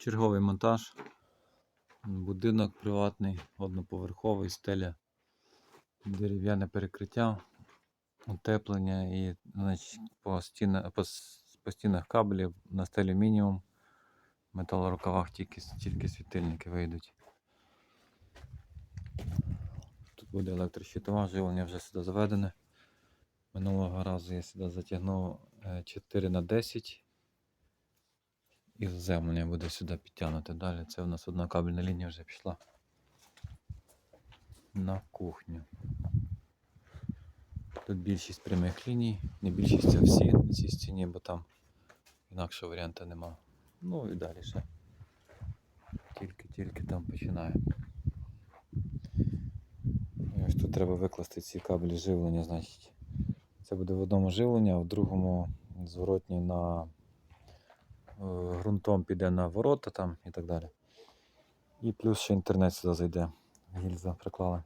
Черговий монтаж. Будинок приватний, одноповерховий, стеля, дерев'яне перекриття, утеплення і значить, по, стіна, по, по стінах кабелів на стелі мінімум. Металорукавах тільки, тільки світильники вийдуть. Тут буде електрощитова, живлення вже сюди заведене. Минулого разу я сюди затягнув е, 4 на 10 і заземлення буде сюди підтягнути. Далі це у нас одна кабельна лінія вже пішла на кухню. Тут більшість прямих ліній, не більшість, а всі на цій стіні, бо там інакшого варіанту нема. Ну і далі ще. Тільки-тільки там починає. І ось тут треба викласти ці кабелі живлення, значить. Це буде в одному живлення, а в другому зворотній на ґрунтом піде на ворота там і так далі. І плюс ще інтернет сюди зайде. Гільза приклали.